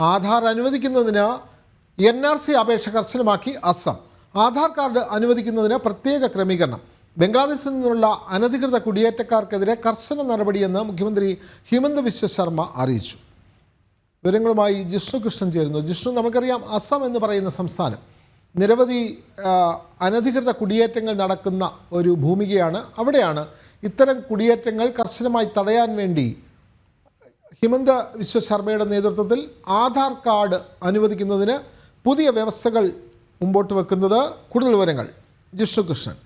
ആധാർ അനുവദിക്കുന്നതിന് N R C അപേക്ഷ കർശനമാക്കി അസം. ആധാർ കാർഡ് അനുവദിക്കുന്നതിന് പ്രത്യേക ക്രമീകരണം. ബംഗ്ലാദേശിൽ നിന്നുള്ള അനധികൃത കുടിയേറ്റക്കാർക്കെതിരെ കർശന നടപടിയെന്ന് മുഖ്യമന്ത്രി ഹിമന്ത് വിശ്വ ശർമ്മ അറിയിച്ചു. വിവരങ്ങളുമായി ജിഷ്ണു കൃഷ്ണൻ ചേരുന്നു. ജിഷ്ണു നമുക്കറിയാം അസം എന്ന് പറയുന്ന സംസ്ഥാനം. നിരവധി അനധികൃത കുടിയേറ്റങ്ങൾ നടക്കുന്ന ഒരു ഭൂമികയാണ്. അവിടെയാണ് ഇത്തരം കുടിയേറ്റങ്ങൾ കർശനമായി തടയാൻ വേണ്ടി ഹിമന്ത വിശ്വ ശർമ്മയുടെ നേതൃത്വത്തിൽ ആധാർ കാർഡ് അനുവദിക്കുന്നതിന് പുതിയ വ്യവസ്ഥകൾ മുമ്പോട്ട് വെക്കുന്നത് കൂടുതൽ വിവരങ്ങൾ ജിഷ്ണു കൃഷ്ണൻ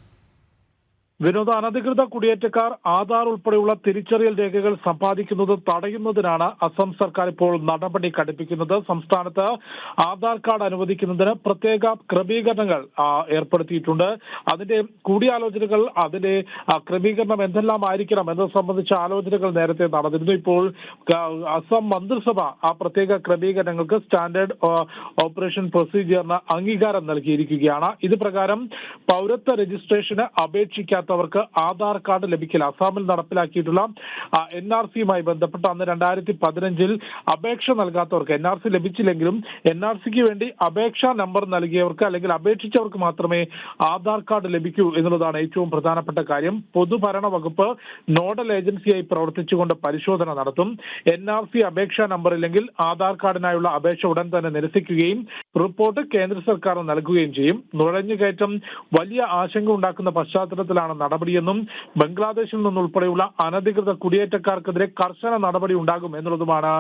വിനോദ അനധികൃത കുടിയേറ്റക്കാർ ആധാർ ഉൾപ്പെടെയുള്ള തിരിച്ചറിയൽ രേഖകൾ സമ്പാദിക്കുന്നത് തടയുന്നതിനാണ് അസം സർക്കാർ ഇപ്പോൾ നടപടി കടുപ്പിക്കുന്നത് സംസ്ഥാനത്ത് ആധാർ കാർഡ് അനുവദിക്കുന്നതിന് പ്രത്യേക ക്രമീകരണങ്ങൾ ഏർപ്പെടുത്തിയിട്ടുണ്ട്. അതിന്റെ കൂടിയാലോചനകൾ അതിന്റെ ക്രമീകരണം എന്തെല്ലാം ആയിരിക്കണം എന്നത് സംബന്ധിച്ച ആലോചനകൾ നേരത്തെ നടന്നിരുന്നു. ഇപ്പോൾ അസം മന്ത്രിസഭ ആ പ്രത്യേക ക്രമീകരണങ്ങൾക്ക് സ്റ്റാൻഡേർഡ് ഓപ്പറേഷൻ പ്രൊസീജിയറിന് അംഗീകാരം നൽകിയിരിക്കുകയാണ്. ഇത് പ്രകാരം പൗരത്വ രജിസ്ട്രേഷന് അപേക്ഷിക്കാത്തവർക്ക് ആധാർ കാർഡ് ലഭിക്കില്ല. അസാമിൽ നടപ്പിലാക്കിയിട്ടുള്ള എൻ ആർ സിയുമായി ബന്ധപ്പെട്ട് അന്ന് രണ്ടായിരത്തി പതിനഞ്ചിൽ അപേക്ഷ നൽകാത്തവർക്ക് എൻ ആർ സി ലഭിച്ചില്ലെങ്കിലും എൻ ആർ സിക്ക് വേണ്ടി അപേക്ഷാ നമ്പർ നൽകിയവർക്ക് അല്ലെങ്കിൽ അപേക്ഷിച്ചവർക്ക് മാത്രമേ ആധാർ കാർഡ് ലഭിക്കൂ എന്നുള്ളതാണ് ഏറ്റവും പ്രധാനപ്പെട്ട കാര്യം. പൊതുഭരണ വകുപ്പ് നോഡൽ ഏജൻസിയായി പ്രവർത്തിച്ചുകൊണ്ട് പരിശോധന നടത്തും. എൻ ആർ സി അപേക്ഷാ നമ്പർ ഇല്ലെങ്കിൽ ആധാർ കാർഡിനായുള്ള അപേക്ഷ ഉടൻ തന്നെ നിരസിക്കുകയും റിപ്പോർട്ട് കേന്ദ്ര സർക്കാർ നൽകുകയും ചെയ്യും. നുഴഞ്ഞുകയറ്റം വലിയ ആശങ്ക ഉണ്ടാക്കുന്ന പശ്ചാത്തലത്തിലാണ് നടപടിയെന്നും ബംഗ്ലാദേശിൽ നിന്നുൾപ്പെടെയുള്ള അനധികൃത കുടിയേറ്റക്കാർക്കെതിരെ കർശന നടപടി ഉണ്ടാകും എന്നുള്ളതുമാണ്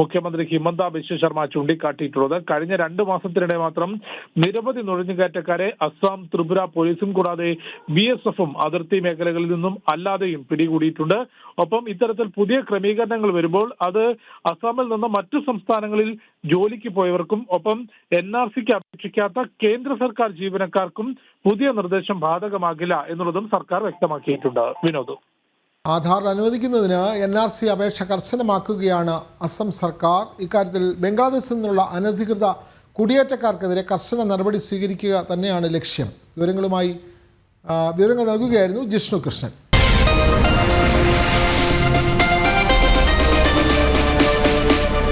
മുഖ്യമന്ത്രി ഹിമന്ത ബിശ്വ ശർമ്മ ചൂണ്ടിക്കാട്ടിയിട്ടുള്ളത്. കഴിഞ്ഞ രണ്ടു മാസത്തിനിടെ മാത്രം നിരവധി നുഴഞ്ഞുകയറ്റക്കാരെ അസ്സാം ത്രിപുര പോലീസും കൂടാതെ ബി എസ് എഫും അതിർത്തി മേഖലകളിൽ നിന്നും അല്ലാതെയും പിടികൂടിയിട്ടുണ്ട്. ഒപ്പം ഇത്തരത്തിൽ പുതിയ ക്രമീകരണങ്ങൾ വരുമ്പോൾ അത് അസാമിൽ നിന്ന് മറ്റു സംസ്ഥാനങ്ങളിൽ ജോലിക്ക് പോയവർക്കും ഒപ്പം എൻ ആർ സിക്ക് അപേക്ഷിക്കാത്ത കേന്ദ്ര സർക്കാർ ജീവനക്കാർക്കും പുതിയ നിർദ്ദേശം ബാധകമാകില്ല എന്നുള്ളതും സർക്കാർ വ്യക്തമാക്കിയിട്ടുണ്ട്. വിനോദ്. ആധാർ അനുവദിക്കുന്നതിന് എൻ ആർ സി അപേക്ഷ കർശനമാക്കുകയാണ് അസം സർക്കാർ. ഇക്കാര്യത്തിൽ ബംഗ്ലാദേശിൽ നിന്നുള്ള അനധികൃത കുടിയേറ്റക്കാർക്കെതിരെ കർശന നടപടി സ്വീകരിക്കുക തന്നെയാണ് ലക്ഷ്യം. വിവരങ്ങളുമായി വിവരങ്ങൾ നൽകുകയായിരുന്നു ജിഷ്ണു കൃഷ്ണൻ.